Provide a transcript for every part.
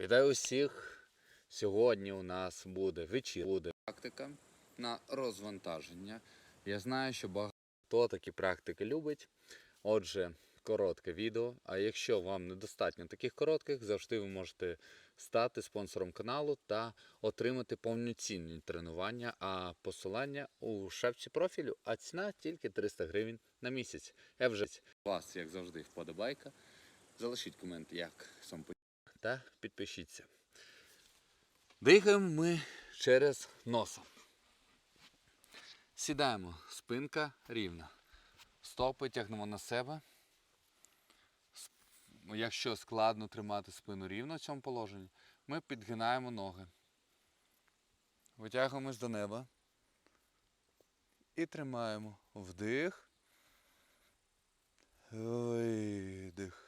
Вітаю усіх! Сьогодні у нас буде вечір, буде практика на розвантаження. Я знаю, що багато хто такі практики любить. Отже, коротке відео. А якщо вам недостатньо таких коротких, завжди ви можете стати спонсором каналу та отримати повноцінні тренування. А посилання у шапці профілю, а ціна тільки 300 гривень на місяць. Я вже вас, як завжди, вподобайка. Залишіть комент, як сам та підпишіться. Дихаємо ми через носа. Сідаємо, спинка рівна. Стопи тягнемо на себе. Якщо складно тримати спину рівно в цьому положенні, ми підгинаємо ноги. Витягуємось до неба. І тримаємо вдих. Видих.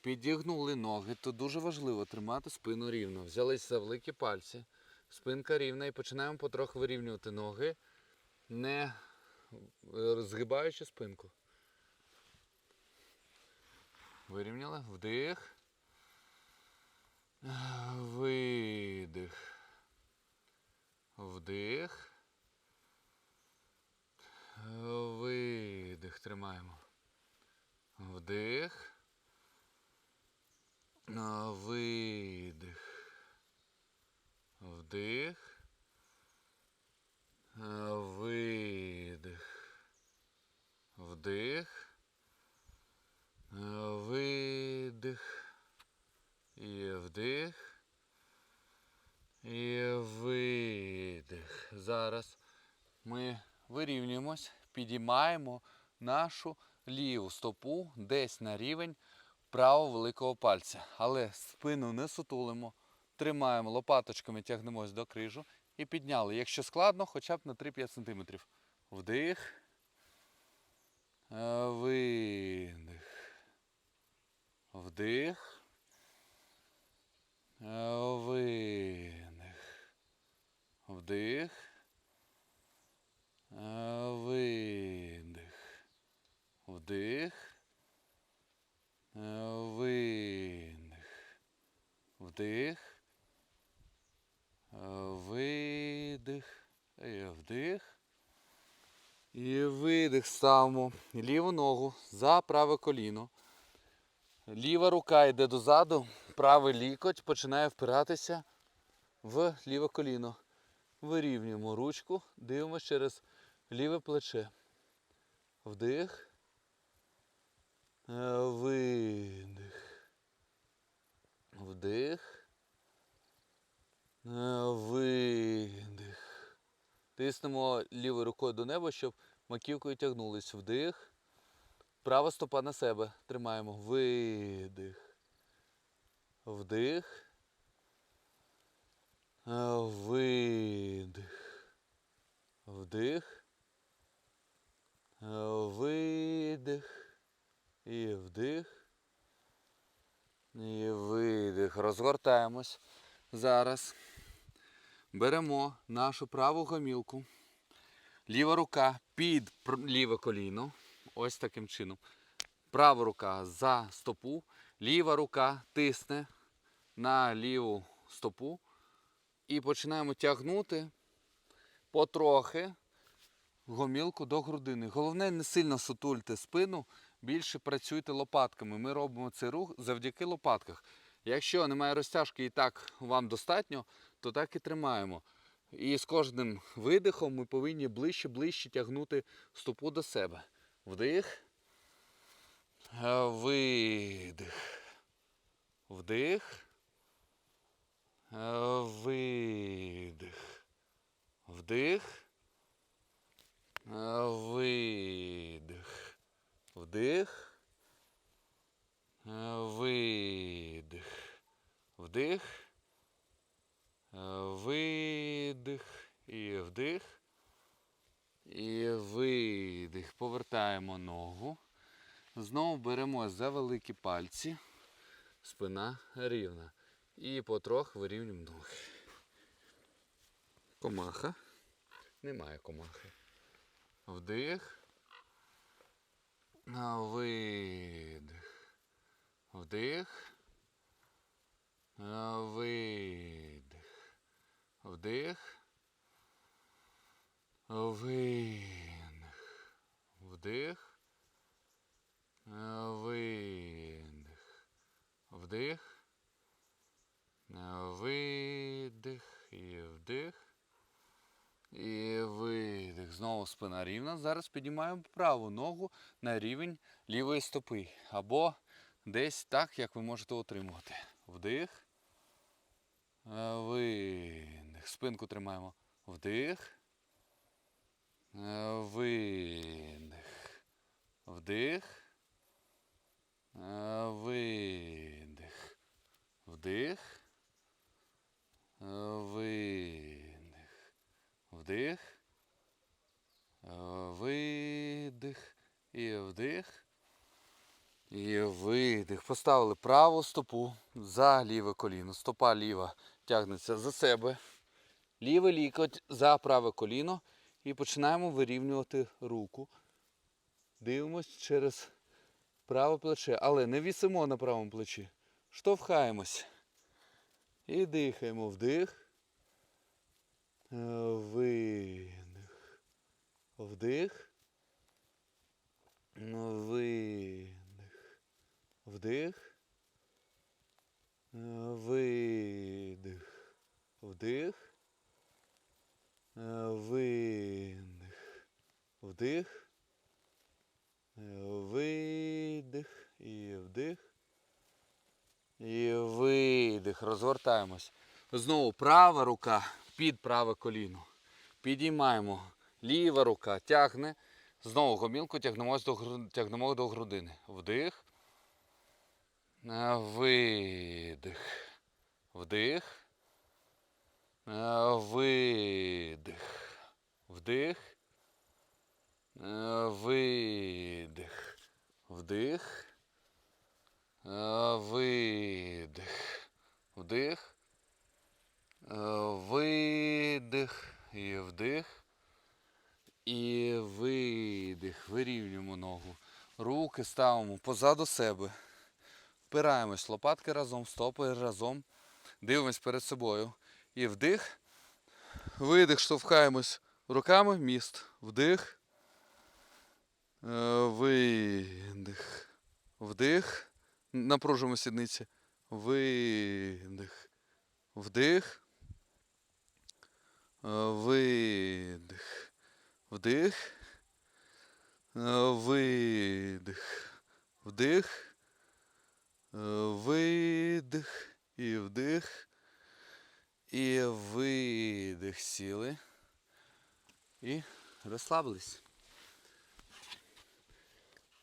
Підігнули ноги. Тут дуже важливо тримати спину рівно. Взялись за великі пальці. Спинка рівна і починаємо потроху вирівнювати ноги, не е, згибаючи спинку. Вирівняли. Вдих. Видих. Вдих. Видих. Тримаємо. Вдих. А, Видих. Вдих. Видих. Вдих. Видих. І вдих. І видих. Зараз ми вирівнюємось, підіймаємо нашу ліву стопу десь на рівень правого великого пальця. Але спину не сутулимо. Тримаємо лопаточками, тягнемось до крижу і підняли. Якщо складно, хоча б на 3-5 см. Вдих. Е, Видих. Вдих. Е, Видих. Вдих. Е, Видих. Вдих. Е, Видих. Вдих. Е, Видих. І вдих. І видих ставимо ліву ногу за праве коліно. Ліва рука йде дозаду, правий лікоть починає впиратися в ліве коліно. Вирівнюємо ручку, дивимося через ліве плече. Вдих. Е, Видих. Вдих. Е, Видих. Тиснемо лівою рукою до неба, щоб маківкою тягнулись. Вдих. Права стопа на себе. Тримаємо. Видих. Вдих. Е, Видих. Вдих. Е, Видих. І вдих. І видих. Розгортаємось. Зараз беремо нашу праву гомілку. Ліва рука під ліве коліно. Ось таким чином. Права рука за стопу. Ліва рука тисне на ліву стопу. І починаємо тягнути потрохи гомілку до грудини. Головне, не сильно сутульте спину, більше працюйте лопатками. Ми робимо цей рух завдяки лопатках. Якщо немає розтяжки і так вам достатньо, то так і тримаємо. І з кожним видихом ми повинні ближче-ближче тягнути стопу до себе. Вдих. Е, Видих. Вдих. Е, Видих. Вдих. Е, Видих. Вдих. Видих. вдих. Е, Видих і вдих. І видих. Повертаємо ногу. Знову беремо за великі пальці. Спина рівна. І потроху вирівнюємо ноги. Комаха. Немає комахи. Вдих. Видих. Вдих. Видих. Вдих. Видих. Вдих. А, Видих. Вдих. А, Видих. І вдих. І видих. Знову спина рівна. Зараз піднімаємо праву ногу на рівень лівої стопи. Або десь так, як ви можете отримувати. Вдих. Е, Видих. Спинку тримаємо. Вдих. Е, Видих. Вдих. Е, Видих. Вдих. Видих. Вдих. Видих. І вдих. І видих. Поставили праву стопу за ліве коліно. Стопа ліва тягнеться за себе. Лівий лікоть за праве коліно. І починаємо вирівнювати руку. Дивимось через праве плече. Але не вісимо на правому плечі. Штовхаємось. І дихаємо. Вдих. Е, Видих. Вдих. Видих. Вдих. Видих. Вдих. Видих. Вдих. Видих. І вдих. І видих. Розвертаємось. Знову права рука під праве коліно. Підіймаємо. Ліва рука тягне. Знову гомілку тягнемо до, тягнемо до грудини. Вдих. Е, Видих. Вдих. Е, Видих. Вдих. Е, Видих. Вдих. Видих. Вдих. Видих. І вдих. І видих. Вирівнюємо ногу. Руки ставимо позаду себе. Впираємось лопатки разом, стопи разом. Дивимось перед собою. І вдих. Видих, штовхаємось руками в міст. Вдих. Е, Видих. Вдих. Напружуємо сідниці. Видих. Вдих. Е, Видих. Вдих. Е, Видих. Вдих. Е, Видих. І вдих. І видих. Сіли. І розслабились.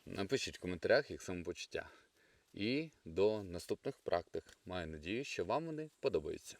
Напишіть в коментарях, як самопочуття. І до наступних практик. Маю надію, що вам вони подобаються.